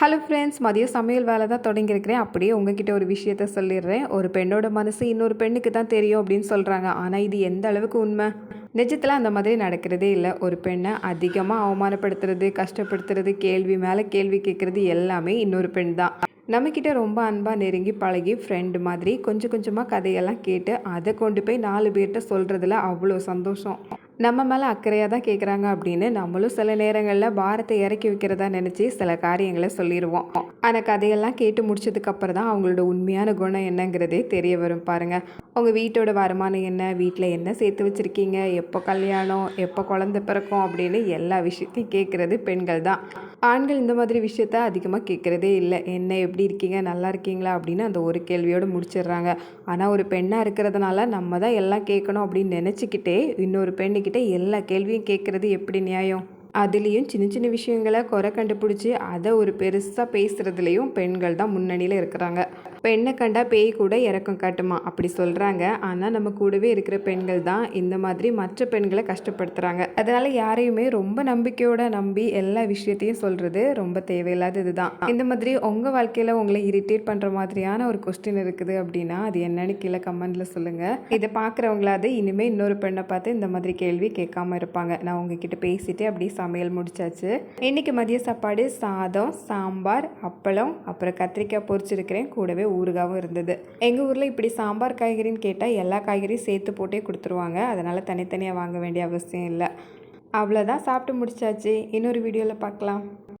Hello friends மதியம் சமையல் வேலை தான் தொடங்கியிருக்கிறேன். அப்படியே உங்ககிட்ட ஒரு விஷயத்த சொல்லிடுறேன். ஒரு பெண்ணோட மனசு இன்னொரு பெண்ணுக்கு தான் தெரியும் அப்படின்னு சொல்கிறாங்க ஆனால் இது எந்த அளவுக்கு உண்மை? நிஜத்தில் அந்த மாதிரி நடக்கிறதே இல்லை. ஒரு பெண்ணை அதிகமாக அவமானப்படுத்துறது கஷ்டப்படுத்துறது கேள்வி மேலே கேள்வி கேட்குறது எல்லாமே இன்னொரு பெண் தான். நம்மக்கிட்ட ரொம்ப அன்பாக நெருங்கி பழகி ஃப்ரெண்டு மாதிரி கொஞ்சம் கொஞ்சமாக கதையெல்லாம் கேட்டு அதை கொண்டு போய் நாலு பேர்கிட்ட சொல்கிறதுல அவ்வளோ சந்தோஷம். நம்ம மேலே அக்கறையாக தான் கேட்குறாங்க அப்படின்னு நம்மளும் சில நேரங்களில் பாரத்தை இறக்கி வைக்கிறதா நினச்சி சில காரியங்களை சொல்லிடுவோம் ஆனால் கதையெல்லாம் கேட்டு முடிச்சதுக்கப்புறம் தான் அவங்களோட உண்மையான குணம் என்னங்கிறதே தெரிய வரும் பாருங்கள் உங்கள் வீட்டோட வருமானம் என்ன? வீட்டில் என்ன சேர்த்து வச்சுருக்கீங்க? எப்போ கல்யாணம்? எப்போ குழந்த பிறக்கும்? அப்படின்னு எல்லா விஷயத்தையும் கேட்குறது பெண்கள் தான். ஆண்கள் இந்த மாதிரி விஷயத்த அதிகமாக கேட்குறதே இல்லை. என்ன எப்படி இருக்கீங்க? நல்லா இருக்கீங்களா? அப்படின்னு அந்த ஒரு கேள்வியோடு முடிச்சிடுறாங்க. ஆனால் ஒரு பெண்ணாக இருக்கிறதுனால நம்ம தான் எல்லாம் கேட்கணும் அப்படின்னு நினச்சிக்கிட்டே இன்னொரு பெண்ணுக்கு கிட்ட எல்லா கேள்வியும் கேட்குறது எப்படி நியாயம்? அதுலேயும் சின்ன சின்ன விஷயங்களை குறை கண்டுபிடிச்சி அதை ஒரு பெருசாக பேசுகிறதுலையும் பெண்கள் தான் முன்னணியில் இருக்கிறாங்க. பெண்ணை கண்டா பேய் கூட இறக்கம் காட்டுமா? அப்படி சொல்கிறாங்க ஆனால் நம்ம கூடவே இருக்கிற பெண்கள் தான் இந்த மாதிரி மற்ற பெண்களை கஷ்டப்படுத்துகிறாங்க அதனால் யாரையுமே ரொம்ப நம்பிக்கையோட நம்பி எல்லா விஷயத்தையும் சொல்கிறது ரொம்ப தேவையில்லாதது தான். இந்த மாதிரி உங்கள் வாழ்க்கையில் உங்களை இரிட்டேட் பண்ணுற மாதிரியான ஒரு கொஸ்டின் இருக்குது அப்படின்னா அது என்னன்னு கீழே கமெண்டில் சொல்லுங்கள் இதை பார்க்குறவங்களாவது இனிமேல் இன்னொரு பெண்ணை பார்த்து இந்த மாதிரி கேள்வி கேட்காம இருப்பாங்க. நான் உங்ககிட்ட பேசிட்டு அப்படியே சமையல் முடிச்சாச்சு. இன்றைக்கி மதிய சாப்பாடு சாதம் சாம்பார் அப்பளம் அப்புறம் கத்திரிக்காய் பொரிச்சிருக்கிறேன். கூடவே ஊறுகாவும் இருந்தது. எங்கள் ஊரில் இப்படி சாம்பார் காய்கறின்னு கேட்டால் எல்லா காய்கறியும் சேர்த்து போட்டே கொடுத்துருவாங்க. அதனால் தனித்தனியாக வாங்க வேண்டிய அவசியம் இல்லை. அவ்வளோதான் சாப்பிட்டு முடிச்சாச்சு. இன்னொரு வீடியோவில் பார்க்கலாம்.